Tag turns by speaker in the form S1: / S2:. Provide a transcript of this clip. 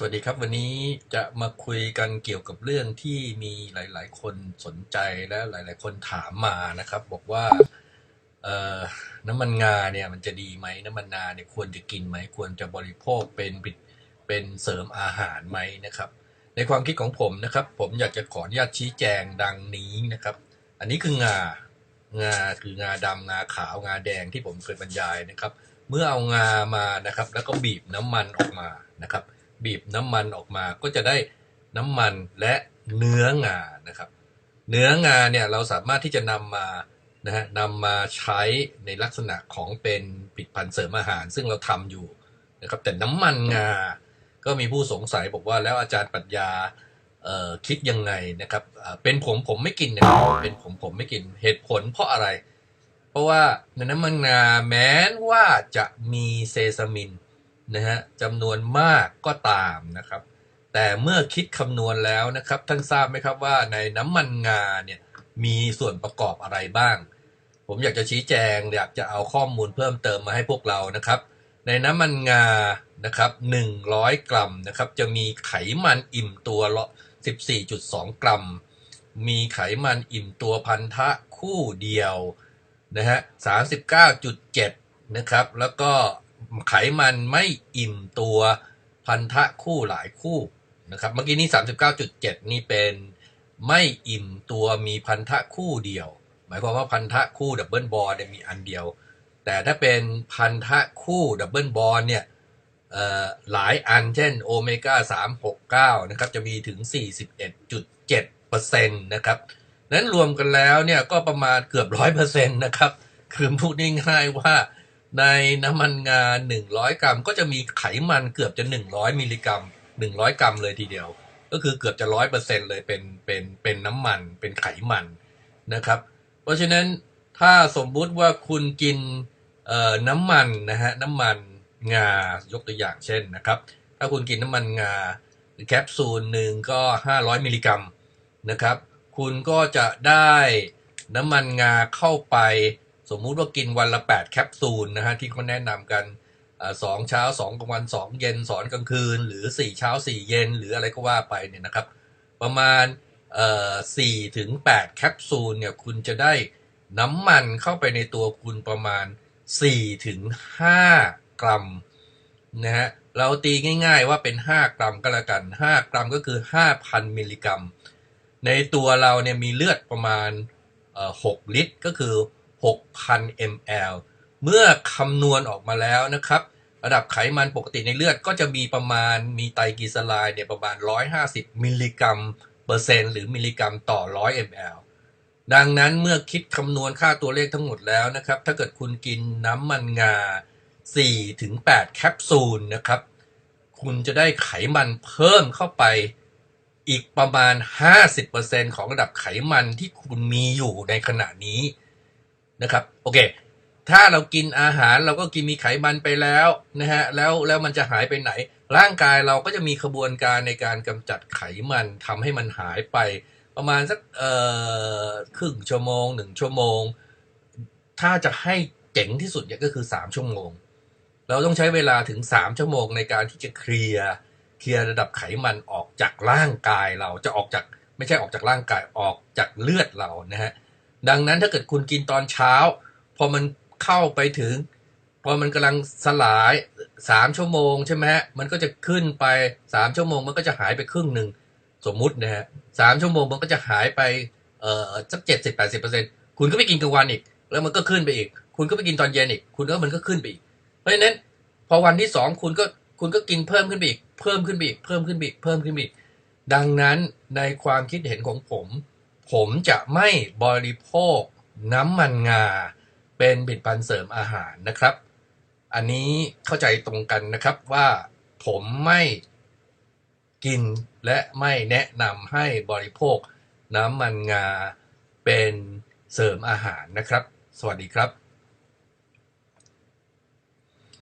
S1: สวัสดีครับ วันนี้จะมาคุยกันเกี่ยวกับเรื่องที่มีหลาย ๆ คนสนใจและหลาย ๆ คนถามมานะครับ บอกว่าเอ่อน้ำมันงาเนี่ยมันจะดีไหมน้ำมันงาเนี่ยควรจะกินไหมควรจะบริโภคเป็นเป็นเสริมอาหารไหมนะครับ ในความคิดของผมนะครับ ผมอยากจะขออนุญาตชี้แจงดังนี้นะครับ อันนี้คืองางาคืองาดำงาขาวงาแดงที่ผมเคยบรรยายนะครับ เมื่อเอางามานะครับ แล้วก็บีบน้ำมันออกมานะครับ บีบน้ำมันออกมาก็จะได้น้ำมันและเนื้องานะครับ เนื้องาเนี่ยเราสามารถที่จะนำมานะฮะนำมาใช้ในลักษณะของเป็นผลิตภัณฑ์เสริมอาหาร ซึ่งเราทำอยู่นะครับแต่น้ำมันงา ก็มีผู้สงสัยบอกว่าแล้วอาจารย์ปรัชญาเอ่อคิดยังไงนะครับอ่าเป็นผมผมไม่กินนะครับเป็นผมผมไม่กินเหตุผลเพราะอะไร เพราะว่าในน้ำมันงาแม้ว่าจะมีเซซามิน นะฮะจำนวนมากก็ตามนะครับ แต่เมื่อคิดคำนวณแล้วนะครับท่านทราบไหมครับว่าในน้ำมันงาเนี่ยมีส่วนประกอบอะไรบ้าง ผมอยากจะชี้แจงอยากจะเอาข้อมูลเพิ่มเติมมาให้พวกเรานะครับ ในน้ำมันงานะครับ100 กรัมนะครับจะมีไขมันอิ่มตัวละ14.2 กรัม มีไขมันอิ่มตัวพันธะคู่เดียวนะฮะ39.7 นะครับ แล้วก็ ไขมันไม่อิ่มตัวพันธะคู่หลายคู่นะครับ เมื่อกี้นี้ 39.7 นี่เป็นไม่อิ่มตัวมีพันธะคู่เดียว หมายความว่าพันธะคู่ดับเบิลบอลเนี่ยมีอันเดียว แต่ถ้าเป็นพันธะคู่ดับเบิลบอลเนี่ยหลายอันเช่นโอเมก้า 369 นะครับ จะมีถึง 41.7%นะครับนั้นรวมกันแล้วเนี่ยก็ประมาณเกือบร้อยเปอร์เซ็นต์นะครับ คือพูดง่ายๆว่า ในน้ำมันงา 100 กรัม ก็จะมีไขมันเกือบจะ 100 มิลลิกรัม 100 กรัมเลยทีเดียว ก็คือเกือบจะร้อยเปอร์เซ็นต์เลยเป็นเป็นเป็นน้ำมันเป็นไขมันนะครับ เพราะฉะนั้นถ้าสมมุติว่าคุณกินน้ำมันนะฮะน้ำมันงายกตัวอย่างเช่นนะครับ ถ้าคุณกินน้ำมันงาแคปซูลหนึ่งก็ 500 มิลลิกรัมนะครับ คุณก็จะได้น้ำมันงาเข้าไป สมมุติว่ากินวันละ 8 แคปซูลนะฮะที่เขาแนะนำกันสองเช้าสองกลางวันสองเย็นสอนกลางคืน หรือ4เช้า4เย็น หรืออะไรก็ว่าไปเนี่ยนะครับ ประมาณเอ่ถึง8แคปซูลเนี่ยคุณจะได้น้ำมันเข้าไปในตัวคุณประมาณ4ถึง5กรัมนะฮะเราตีง่ายๆว่าเป็น 5 กรัมก็แล้วกัน 5 กรัมก็คือ 5,000 มิลลิกรัม ในตัวเราเนี่ยมีเลือดประมาณ 6 ลิตรก็คือ 6,000 ml เมื่อคำนวณออกมาแล้วนะครับ ระดับไขมันปกติในเลือดก็จะมีประมาณมีไตรกลีเซอไรด์เนี่ยประมาณ 150 มิลลิกรัมเปอร์เซ็นต์หรือมิลลิกรัมต่อ 100 ml ดังนั้นเมื่อคิดคำนวณค่าตัวเลขทั้งหมดแล้วนะครับ ถ้าเกิดคุณกินน้ำมันงา 4-8 แคปซูลนะครับ คุณจะได้ไขมันเพิ่มเข้าไปอีกประมาณ 50%ของระดับไขมันที่คุณมีอยู่ในขณะนี้ นะครับ โอเค ถ้าเรากินอาหารเราก็กินมีไขมันไปแล้วนะฮะแล้วแล้วมันจะหายไปไหน ร่างกายเราก็จะมีขบวนการในการกำจัดไขมันทำให้มันหายไป ประมาณสักเอ่อครึ่งชั่วโมงหนึ่งชั่วโมง ถ้าจะให้เจ๋งที่สุดเนี่ยก็คือสามชั่วโมง เราต้องใช้เวลาถึงสามชั่วโมงในการที่จะเคลียร์เคลียร์ระดับไขมันออกจากร่างกายเราจะออกจากไม่ใช่ออกจากร่างกายออกจากเลือดเรานะฮะ ดังนั้นถ้าเกิดคุณกินตอนเช้า พอมันเข้าไปถึง พอมันกำลังสลายสามชั่วโมงใช่ไหมมันก็จะขึ้นไปสามชั่วโมงมันก็จะหายไปครึ่งหนึ่งสมมุตินะฮะสามชั่วโมงมันก็จะหายไปเอ่อสักเจ็ดสิบแปดสิบเปอร์เซ็นต์คุณก็ไปกินกลางวันอีก แล้วมันก็ขึ้นไปอีก คุณก็ไปกินตอนเย็นอีก คุณก็มันก็ขึ้นไปอีก เพราะฉะนั้นพอวันที่สองคุณก็คุณก็กินเพิ่มขึ้นไปอีก เพิ่มขึ้นไปอีก เพิ่มขึ้นไปอีก เพิ่มขึ้นไปอีก ดังนั้นในความคิดเห็นของผม ผมจะไม่บริโภคน้ำมันงา เป็นผลิตภัณฑ์เสริมอาหารนะครับ อันนี้เข้าใจตรงกันนะครับว่าผมไม่กินและไม่แนะนำให้บริโภคน้ำมันงาเป็นเสริมอาหารนะครับ สวัสดีครับ